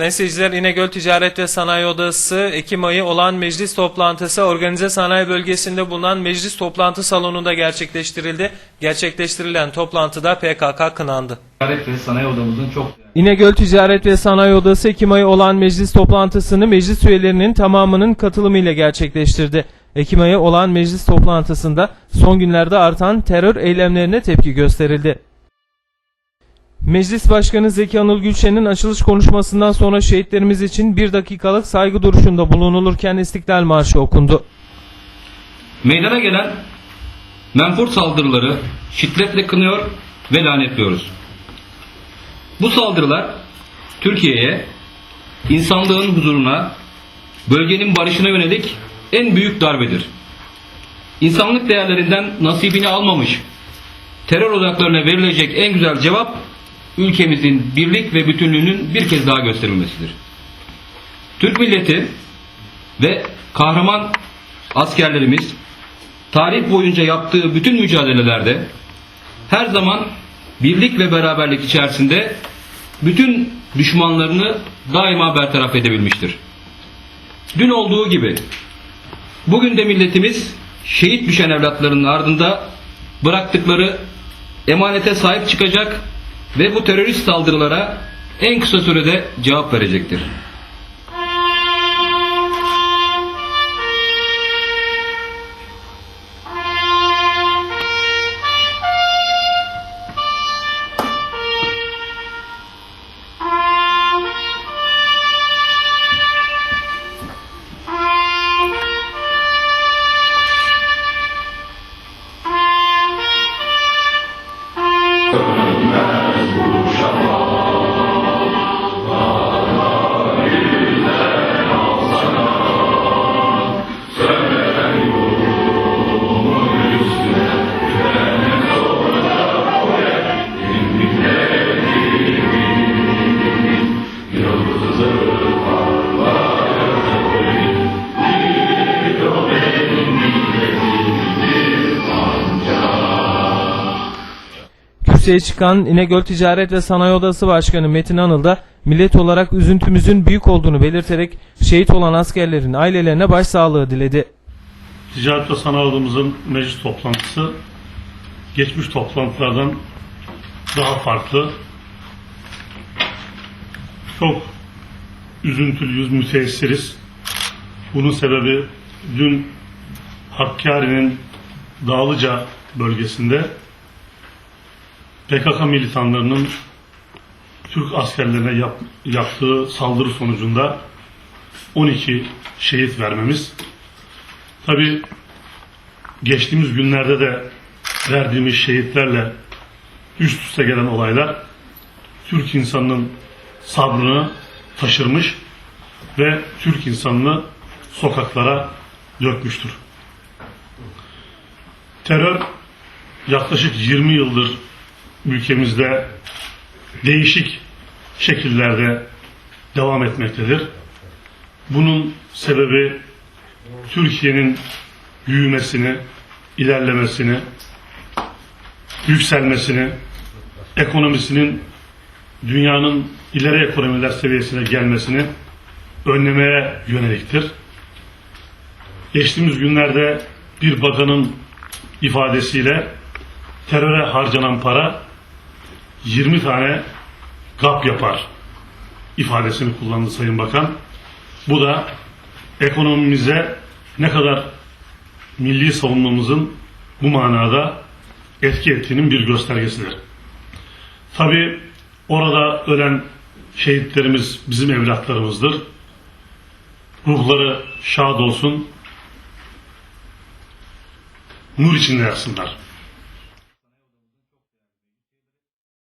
Mesajlar İnegöl Ticaret ve Sanayi Odası Ekim ayı olan meclis toplantısı organize sanayi bölgesinde bulunan meclis toplantı salonunda gerçekleştirildi. Gerçekleştirilen toplantıda PKK kınandı. Ticaret ve Sanayi Odamızın çok İnegöl Ticaret ve Sanayi Odası Ekim ayı olan meclis toplantısını meclis üyelerinin tamamının katılımıyla gerçekleştirdi. Ekim ayı olan meclis toplantısında son günlerde artan terör eylemlerine tepki gösterildi. Meclis Başkanı Zeki Anıl Gülşen'in açılış konuşmasından sonra şehitlerimiz için bir dakikalık saygı duruşunda bulunulurken İstiklal Marşı okundu. meydana gelen menfur saldırıları şiddetle kınıyor ve lanetliyoruz. Bu saldırılar Türkiye'ye, insanlığın huzuruna, bölgenin barışına yönelik en büyük darbedir. İnsanlık değerlerinden nasibini almamış terör odaklarına verilecek en güzel cevap ülkemizin birlik ve bütünlüğünün bir kez daha gösterilmesidir. Türk milleti ve kahraman askerlerimiz tarih boyunca yaptığı bütün mücadelelerde her zaman birlik ve beraberlik içerisinde bütün düşmanlarını daima bertaraf edebilmiştir. Dün olduğu gibi bugün de milletimiz şehit düşen evlatlarının ardında bıraktıkları emanete sahip çıkacak ve bu terörist saldırılara en kısa sürede cevap verecektir. Kürsüye çıkan İnegöl Ticaret ve Sanayi Odası Başkanı Metin Anıl da millet olarak üzüntümüzün büyük olduğunu belirterek şehit olan askerlerin ailelerine başsağlığı diledi. Ticaret ve Sanayi Odamızın meclis toplantısı geçmiş toplantılardan daha farklı. Çok üzüntülüyüz, müteessiriz. Bunun sebebi dün Hakkari'nin Dağlıca bölgesinde PKK militanlarının Türk askerlerine yap- yaptığı saldırı sonucunda 12 şehit vermemiz. Tabi geçtiğimiz günlerde de verdiğimiz şehitlerle üst üste gelen olaylar Türk insanının sabrını taşırmış ve Türk insanını sokaklara dökmüştür. Terör yaklaşık 20 yıldır ülkemizde değişik şekillerde devam etmektedir. Bunun sebebi Türkiye'nin büyümesini, ilerlemesini, yükselmesini, ekonomisinin dünyanın ileri ekonomiler seviyesine gelmesini önlemeye yöneliktir. Geçtiğimiz günlerde bir bakanın ifadesiyle teröre harcanan para 20 tane GAP yapar ifadesini kullandı Sayın Bakan. Bu da ekonomimize ne kadar milli savunmamızın bu manada etki ettiğinin bir göstergesidir. Tabi orada ölen şehitlerimiz bizim evlatlarımızdır. Ruhları şad olsun, nur içinde yatsınlar.